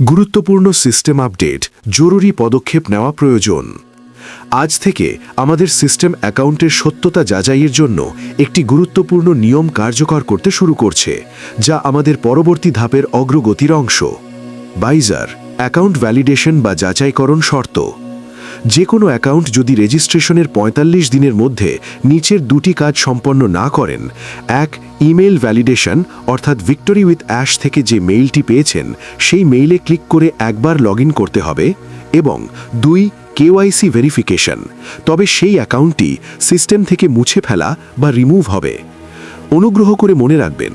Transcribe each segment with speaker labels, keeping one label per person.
Speaker 1: গুরুত্বপূর্ণ system update জরুরি পদক্ষেপ নেওয়া প্রয়োজন। আজ থেকে আমাদের সিস্টেম অ্যাকাউন্টের সত্যতা যাচাইয়ের জন্য একটি গুরুত্বপূর্ণ নিয়ম কার্যকর করতে শুরু করছে, যা আমাদের পরবর্তী ধাপের অগ্রগতির অংশ। বাইজার অ্যাকাউন্ট ভ্যালিডেশন বা যাচাইকরণ শর্ত। যে কোনো অ্যাকাউন্ট যদি রেজিস্ট্রেশনের ৪৫ দিনের মধ্যে নিচের দুটি কাজ সম্পন্ন না করেন, এক, ইমেল ভ্যালিডেশন, অর্থাৎ ভিক্টোরি উইথ অ্যাশ থেকে যে মেইলটি পেয়েছেন, সেই মেইলে ক্লিক করে একবার লগ করতে হবে, এবং দুই কেওয়াইসি ভেরিফিকেশন, তবে সেই অ্যাকাউন্টটি সিস্টেম থেকে মুছে ফেলা বা রিমুভ হবে। অনুগ্রহ করে মনে রাখবেন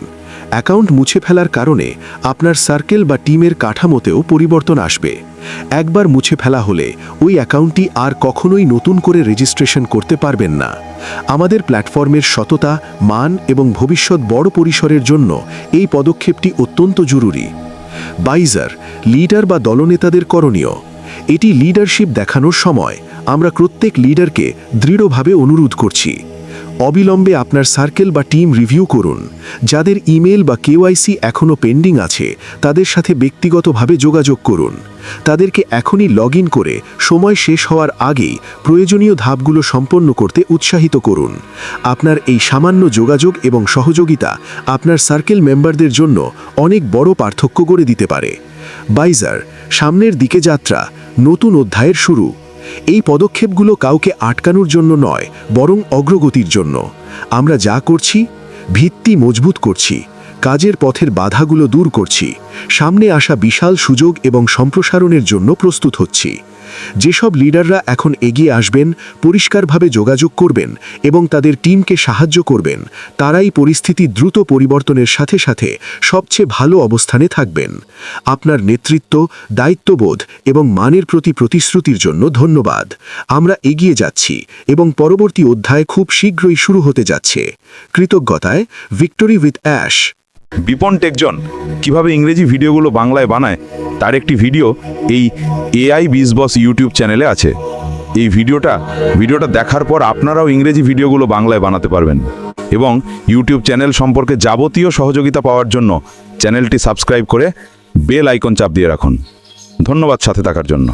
Speaker 1: অ্যাকাউন্ট মুছে ফেলার কারণে আপনার সার্কেল বা টিমের কাঠামোতেও পরিবর্তন আসবে। একবার মুছে ফেলা হলে ওই অ্যাকাউন্টটি আর কখনোই নতুন করে রেজিস্ট্রেশন করতে পারবেন না। আমাদের প্ল্যাটফর্মের সততা, মান এবং ভবিষ্যৎ বড় পরিসরের জন্য এই পদক্ষেপটি অত্যন্ত জরুরি। বাইজার, লিডার বা দলনেতাদের করণীয়। এটি লিডারশিপ দেখানোর সময় আমরা প্রত্যেক লিডারকে দৃঢ়ভাবে অনুরোধ করছি। অবিলম্বে আপনার সার্কেল বা টিম রিভিউ করুন। যাদের ইমেল বা কেওয়াইসি এখনও পেন্ডিং আছে, তাদের সাথে ব্যক্তিগতভাবে যোগাযোগ করুন। তাদেরকে এখনই লগ করে সময় শেষ হওয়ার আগেই প্রয়োজনীয় ধাপগুলো সম্পন্ন করতে উৎসাহিত করুন। আপনার এই সামান্য যোগাযোগ এবং সহযোগিতা আপনার সার্কেল মেম্বারদের জন্য অনেক বড় পার্থক্য করে দিতে পারে। বাইজার, সামনের দিকে যাত্রা, নতুন অধ্যায়ের শুরু। এই পদক্ষেপগুলো কাউকে আটকানোর জন্য নয়, বরং অগ্রগতির জন্য। আমরা যা করছি, ভিত্তি মজবুত করছি, কাজের পথের বাধাগুলো দূর করছি, সামনে আসা বিশাল সুযোগ এবং সম্প্রসারণের জন্য প্রস্তুত হচ্ছি। যেসব লিডাররা এখন এগিয়ে আসবেন, পরিষ্কারভাবে যোগাযোগ করবেন এবং তাদের টিমকে সাহায্য করবেন, তারাই পরিস্থিতি দ্রুত পরিবর্তনের সাথে সাথে সবচেয়ে ভালো অবস্থানে থাকবেন। আপনার নেতৃত্ব, দায়িত্ববোধ এবং মানের প্রতি প্রতিশ্রুতির জন্য ধন্যবাদ। আমরা এগিয়ে যাচ্ছি এবং পরবর্তী অধ্যায় খুব শীঘ্রই শুরু হতে যাচ্ছে। কৃতজ্ঞতায়, ভিক্টোরি উইথ অ্যাশ।
Speaker 2: বিপন টেকজন কীভাবে ইংরেজি ভিডিওগুলো বাংলায় বানায় তার একটি ভিডিও এই এআই বিজবস ইউটিউব চ্যানেলে আছে। এই ভিডিওটা ভিডিওটা দেখার পর আপনারাও ইংরেজি ভিডিওগুলো বাংলায় বানাতে পারবেন। এবং ইউটিউব চ্যানেল সম্পর্কে যাবতীয় সহযোগিতা পাওয়ার জন্য চ্যানেলটি সাবস্ক্রাইব করে বেল আইকন চাপ দিয়ে রাখুন। ধন্যবাদ সাথে থাকার জন্য।